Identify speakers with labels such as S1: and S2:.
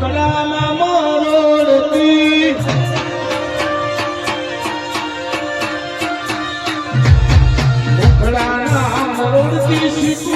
S1: કડાના મરોડતી કડાના મરોડતી શીખું.